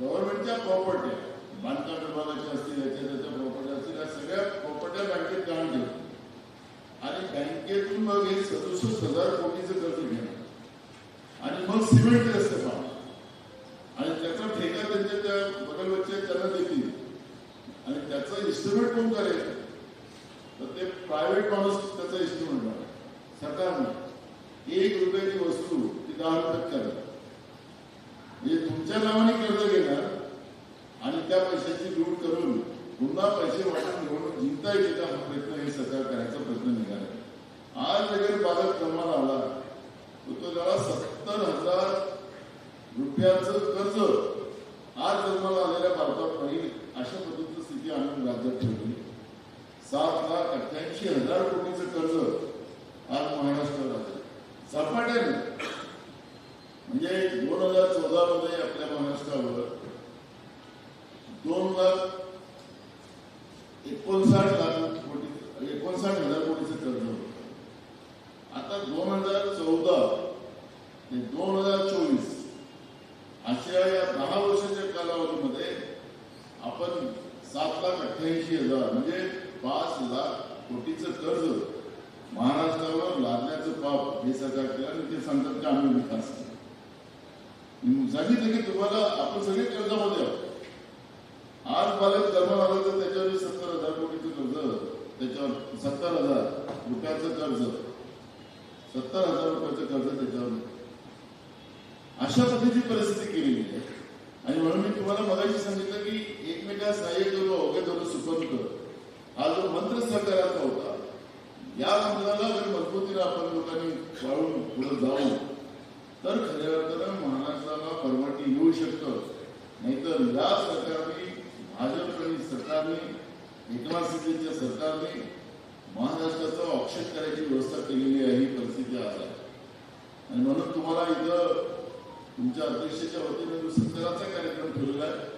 गव्हर्नमेंटच्या प्रॉपर्ट्या बांधकाम विभागाच्या असतील याच्या त्याच्या प्रॉपर्ट्या असतील या सगळ्या प्रॉपर्ट्या बँकेत गहाण ठेवतात आणि बँकेतून मग हे सदुसष्ट हजार कोटीचं कर्ज घेणार आणि मग सिमेंट रस्ते पाहणार आणि त्याचा ठेका त्यांच्या त्या बगलवरच्या त्यांना देतील आणि त्याचा इस्टिमेट कोण करेल तर ते प्रायव्हेट माणूस त्याचा इस्टिमेट बनवेल सरकारनं एक रुपयाची वस्तू ती दहा रुपयात करा. म्हणजे तुमच्या नावाने आणि त्या पैशाची लूट करून पुन्हा पैसे वाटून जिंकता येईल का हा प्रयत्न हे सरकार करायचा प्रयत्न निघाला. आज वगैरे बाजार क्रमाला आला. तो त्याला सत्तर हजार रुपयाचं कर्ज आज जन्माला आलेल्या भारतात नाही अशा पद्धतीची स्थिती आणून राज्यात ठेवली. सात लाख अठ्ठ्याऐंशी हजार कोटीचं कर्ज आज महाराष्ट्र राज्यात. झपाट्याने. म्हणजे दोन हजार चौदा मध्ये आपल्या महाराष्ट्रावर दोन लाख एकोणसाठ लाख कोटी एकोणसाठ हजार कोटीचं कर्ज होतं. आता दोन हजार चौदा ते दोन हजार चोवीस अशा या दहा वर्षाच्या कालावधीमध्ये आपण सात लाख अठ्ठ्याऐंशी हजार म्हणजे पाच लाख कोटीचं कर्ज महाराष्ट्रावर लादण्याचं पाप हे सरकार केलं आणि ते सांगतात की आम्ही विकास केला. सांगितलं की तुम्हाला आपण सगळे कर्जामध्ये आहोत आज बालक जन्म आलं तर त्याच्यावर सत्तर हजार कोटीचं कर्ज त्याच्यावर सत्तर हजार रुपयाचं कर्ज. सत्तर हजार रुपयाचं कर्ज त्याच्यावर अशा पद्धतीची परिस्थिती केलेली आहे. आणि म्हणून मी तुम्हाला मगाशी सांगितलं की एकमेका सहाय्य करू अवघे धरून सुपंत हा जो मंत्र सरकाराचा होता या मंत्राला जर मजबूतीने आपण लोकांनी वाळून पुढे जाऊ तर खऱ्या अर्थानं महाराष्ट्राला परवानगी येऊ शकतं. नाहीतर या सरकारने भाजप आणि सरकारने एकनाथ शिंदेच्या सरकारने महाराष्ट्राचं ऑप्शन करायची व्यवस्था केलेली आहे ही परिस्थिती आज आहे. आणि म्हणून तुम्हाला इथं तुमच्या अध्यक्षाच्या वतीने जो सत्काराचा कार्यक्रम ठेवलेला आहे.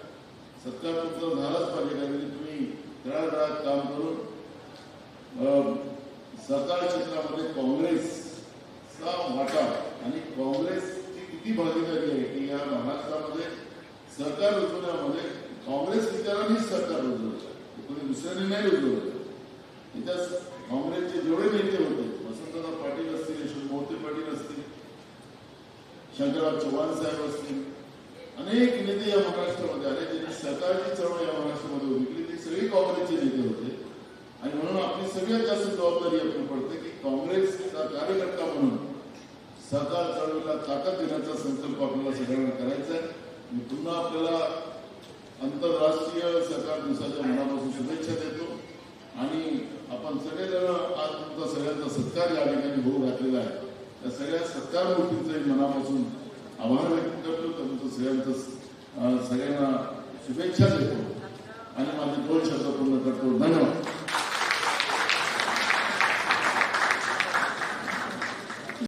सत्कार तुमचा झालाच पाहिजे कारण की तुम्ही तळागाळात काम करून सरकार क्षेत्रामध्ये काँग्रेसचा वाटा आणि काँग्रेसची किती भागीदारी आहे की या महाराष्ट्रामध्ये सरकार रुजवण्यामध्ये काँग्रेस विचारानेच सरकार रुजवलं. कोणी दुसऱ्याने नाही रुजवलं. त्याच्यात काँग्रेसचे जेवढे नेते होते वसंतदादा पाटील असतील यशवंत मोहिते पाटील असतील शंकरराव चव्हाण साहेब असतील अनेक नेते या महाराष्ट्रामध्ये आले ज्यांनी सरकारची चळवळ या महाराष्ट्रामध्ये उभी ते सगळे काँग्रेसचे नेते होते. आणि म्हणून आपली सगळ्यात जास्त जबाबदारी आपली पडते की काँग्रेसचा कार्यकर्ता म्हणून सरकार चळवळीला ताकद देण्याचा संकल्प आपल्याला सगळ्यांना करायचा आहे. पुन्हा आपल्याला आंतरराष्ट्रीय सरकार दिवसाच्या मनापासून शुभेच्छा देतो. आणि आपण सगळेजण आज तुमचा सगळ्यांचा सत्कार या ठिकाणी होऊ घातलेला आहे. त्या सगळ्या सत्कार गोष्टींचे मनापासून आभार व्यक्त करतो. तुमचं सगळ्यांचं सगळ्यांना शुभेच्छा देतो. आणि माझे दोन शब्द पूर्ण करतो.